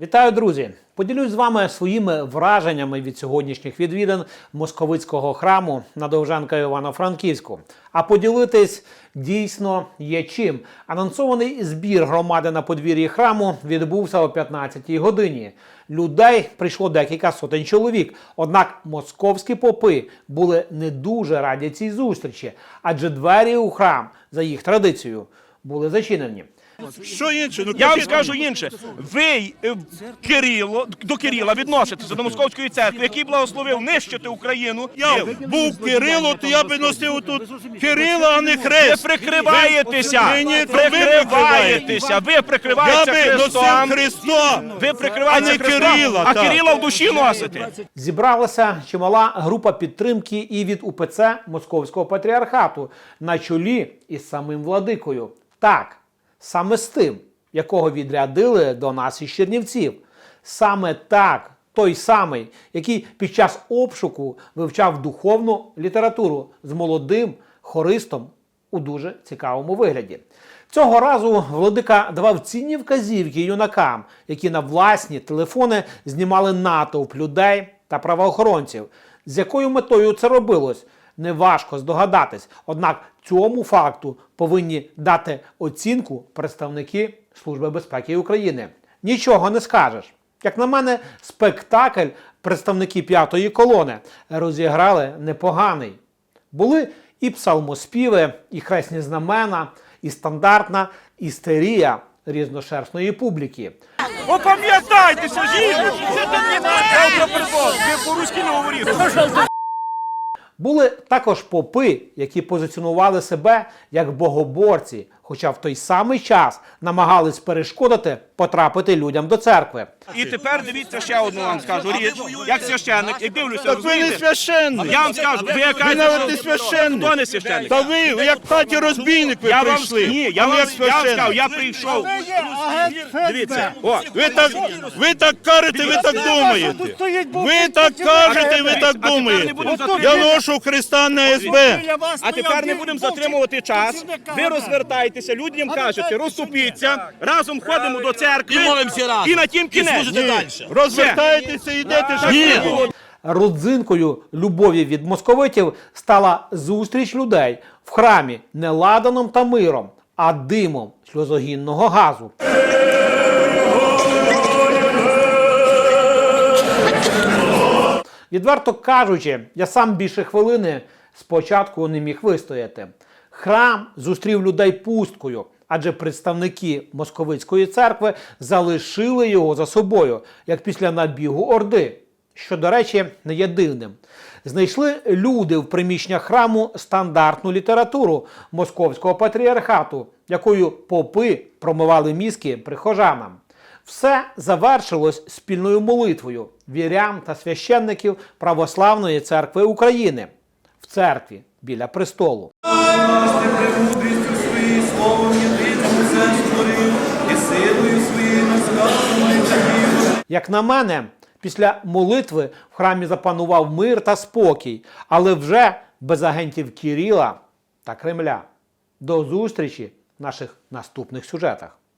Вітаю, друзі! Поділюсь з вами своїми враженнями від сьогоднішніх відвідин московицького храму на Довженка Івано-Франківську. А поділитись дійсно є чим. Анонсований збір громади на подвір'ї храму відбувся о 15-й годині. Людей прийшло декілька сотень чоловік. Однак московські попи були не дуже раді цій зустрічі, адже двері у храм за їх традицією були зачинені. Що інше? Ну Я вам кажіть скажу інше. Ви е, Кирило до Кирила відноситеся до московської церкви, який благословив нищити Україну. Я Ви- був Кирило, то я би носив тут Кирила, а не Ви хрест. прикриваєтеся, Ви- Ні, то ви прикриваєтеся, ви Я прикриваєтеся би носив Христом. Христом. Ви прикриваєтеся а не Христом, Кирила, а так. Кирила в душі носите. Зібралася чимала група підтримки і від УПЦ Московського патріархату на чолі із самим владикою. Так, саме з тим, якого відрядили до нас із Чернівців. Саме так, той самий, який під час обшуку вивчав духовну літературу з молодим хористом у дуже цікавому вигляді. Цього разу владика давав цінні вказівки юнакам, які на власні телефони знімали натовп людей та правоохоронців. З якою метою це робилось? Неважко здогадатись. Однак цьому факту повинні дати оцінку представники Служби безпеки України. Нічого не скажеш. Як на мене, спектакль представники п'ятої колони розіграли непоганий. Були і псалмоспіви, і хресні знамена, і стандартна істерія різношерстної публіки. Опам'ятайтеся, жінки! Я вже перепрошую, ви по-руськи не говорите. Були також попи, які позиціонували себе як богоборці, хоча в той самий час намагались перешкодити потрапити людям до церкви. І тепер дивіться ще одну вам скажу річ. Як священник, як дивлюся, Так ви не священник. Я вам скажу, ви яка Ви навіть не священник. Хто не священник? Та ви, ви як хаті розбійник ви Я вам ні, я вам, я вам сказав, я прийшов. Дивіться, о, Ви так, ви так кажете, ви так думаєте. Ви так кажете, ви так думаєте. Я ношу Христа на СБ. а тепер не будемо затримувати час. Ви розвертайтеся, людям кажете, розступіться, разом ходимо до церкви. І молимося разом. І на тім кінець. далі. Розвертаєтеся і йдете жити. Родзинкою любові від московитів стала зустріч людей в храмі не ладаном та миром, а димом сльозогінного газу. Відверто кажучи, я сам більше хвилини спочатку не міг вистояти. Храм зустрів людей пусткою, адже представники московицької церкви залишили його за собою, як після набігу Орди, що, до речі, не є дивним. Знайшли люди в приміщеннях храму стандартну літературу московського патріархату, якою попи промивали мізки прихожанам. Все завершилось спільною молитвою вірян та священників Православної церкви України церкві біля престолу. Як на мене, після молитви в храмі запанував мир та спокій, але вже без агентів Кіріла та Кремля. До зустрічі в наших наступних сюжетах.